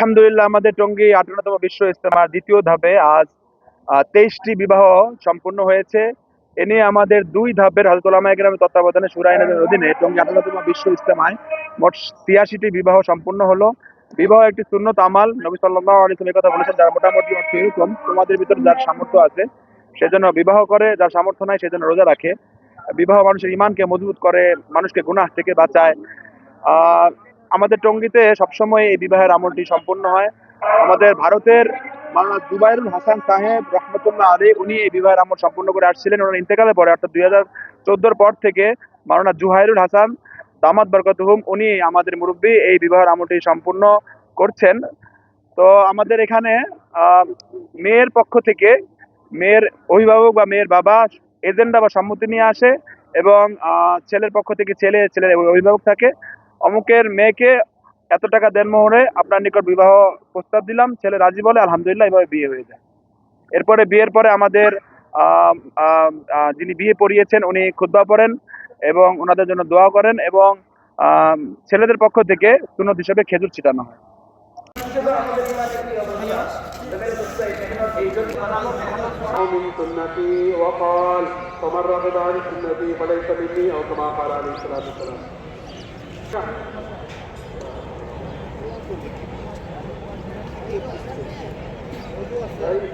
আলহামদুলিল্লাহ আমাদের টঙ্গী আঠারোতম বিশ্ব ইস্তেমার দ্বিতীয় ধাপে আজ তেইশটি বিবাহ সম্পূর্ণ হয়েছে। এ নিয়ে আমাদের দুই ধাপের হজরতুল্লাহ গ্রামের তত্ত্বাবধানে সুরাইনের অধীনে টঙ্গী আঠারোতম বিশ্ব ইস্তেমায় মোট ছিয়াশিটি বিবাহ সম্পূর্ণ হলো। বিবাহ একটি সুন্নত আমাল, নবী সাল্লাহ কথা বলেছেন, যার মোটামুটি অর্থ এরকম, তোমাদের ভিতরে যার সামর্থ্য আছে, সেজন্য বিবাহ করে, যার সামর্থ্য নাই, সেজন্য রোজা রাখে। বিবাহ মানুষের ইমানকে মজবুত করে, মানুষকে গুনাহ থেকে বাঁচায়। আহ আমাদের টঙ্গিতে সবসময় এই বিবাহের আমলটি সম্পন্ন হয়। আমাদের ভারতের মাওলানা জুবাইরুল হাসান সাহেব রহমতুল্লাহ আলী উনি এই বিবাহের আমল সম্পন্ন করে আসছিলেন। ওনার ইন্তেকালের পরে, অর্থাৎ দুই হাজার চোদ্দোর পর থেকে মাওলানা জুহাইরুল হাসান দামাদ বরকতহুম উনি আমাদের মুরব্বী এই বিবাহের আমলটি সম্পূর্ণ করছেন। তো আমাদের এখানে মেয়ের পক্ষ থেকে মেয়ের অভিভাবক বা মেয়ের বাবা এজেন্ডা বা সম্মতি নিয়ে আসে এবং ছেলের পক্ষ থেকে ছেলে, ছেলের অভিভাবক থাকে। অমুকের মেয়েকে এত টাকা দেন মোহরে আপনার নিকট বিবাহ প্রস্তাব দিলাম ছেলে রাজি বলে আলহামদুলিল্লাহ এভাবে বিয়ে হয়ে যায় এরপরে বিয়ের পরে আমাদের আম, আম, আহ, যিনি বিয়ে পড়িয়েছেন উনি খুদ্া পড়েন এবং ওনাদের জন্য দোয়া করেন এবং আম, ছেলেদের পক্ষ থেকে সুনত হিসেবে খেজুর ছিটানো হয় من سنتي وقال فمن رغب عن سنتي فليس مني او كما قال عليه الصلاه والسلام Aí,